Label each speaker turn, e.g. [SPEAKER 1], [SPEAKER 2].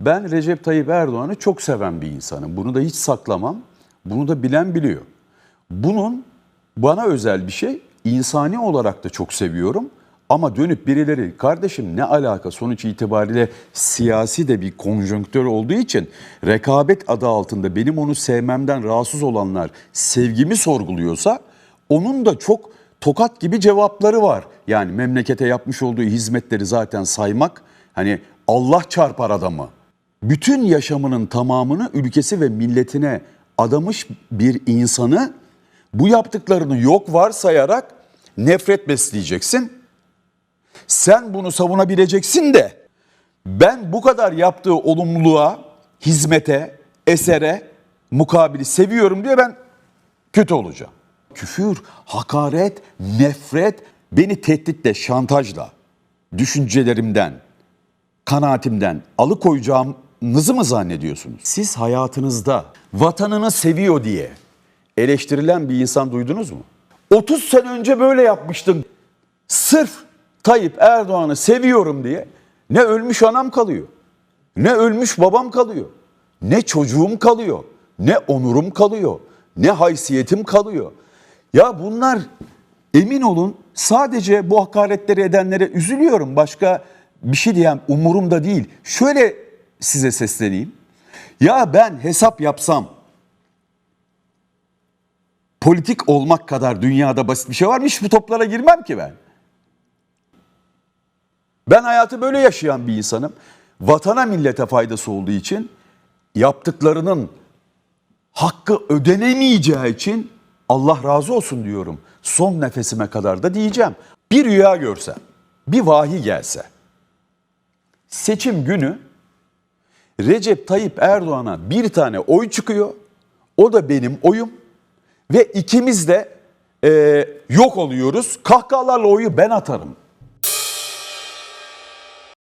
[SPEAKER 1] Ben Recep Tayyip Erdoğan'ı çok seven bir insanım. Bunu da hiç saklamam. Bunu da bilen biliyor. Bunun bana özel bir şey. İnsani olarak da çok seviyorum. Ama dönüp birileri kardeşim ne alaka sonuç itibariyle siyasi de bir konjonktör olduğu için rekabet adı altında benim onu sevmemden rahatsız olanlar sevgimi sorguluyorsa onun da çok tokat gibi cevapları var. Yani memlekete yapmış olduğu hizmetleri zaten saymak hani Allah çarpar adamı. Bütün yaşamının tamamını ülkesi ve milletine adamış bir insanı bu yaptıklarını yok varsayarak nefret besleyeceksin. Sen bunu savunabileceksin de ben bu kadar yaptığı olumluluğa, hizmete, esere, mukabili seviyorum diye ben kötü olacağım. Küfür, hakaret, nefret, beni tehditle, şantajla, düşüncelerimden, kanaatimden alıkoyacağınızı mı zannediyorsunuz? Siz hayatınızda vatanını seviyor diye eleştirilen bir insan duydunuz mu? 30 sene önce böyle yapmıştın. Sırf Tayyip Erdoğan'ı seviyorum diye ne ölmüş anam kalıyor, ne ölmüş babam kalıyor, ne çocuğum kalıyor, ne onurum kalıyor, ne haysiyetim kalıyor. Ya bunlar emin olun sadece bu hakaretleri edenlere üzülüyorum. Başka bir şey diyen umurumda değil. Şöyle size sesleneyim. Ya ben hesap yapsam politik olmak kadar dünyada basit bir şey var mı? Hiç bu toplara girmem ki ben. Ben hayatı böyle yaşayan bir insanım. Vatana millete faydası olduğu için yaptıklarının hakkı ödenemeyeceği için Allah razı olsun diyorum. Son nefesime kadar da diyeceğim. Bir rüya görsem, bir vahiy gelse. Seçim günü Recep Tayyip Erdoğan'a bir tane oy çıkıyor. O da benim oyum. Ve ikimiz de e, yok oluyoruz. Kahkahalarla oyu ben atarım.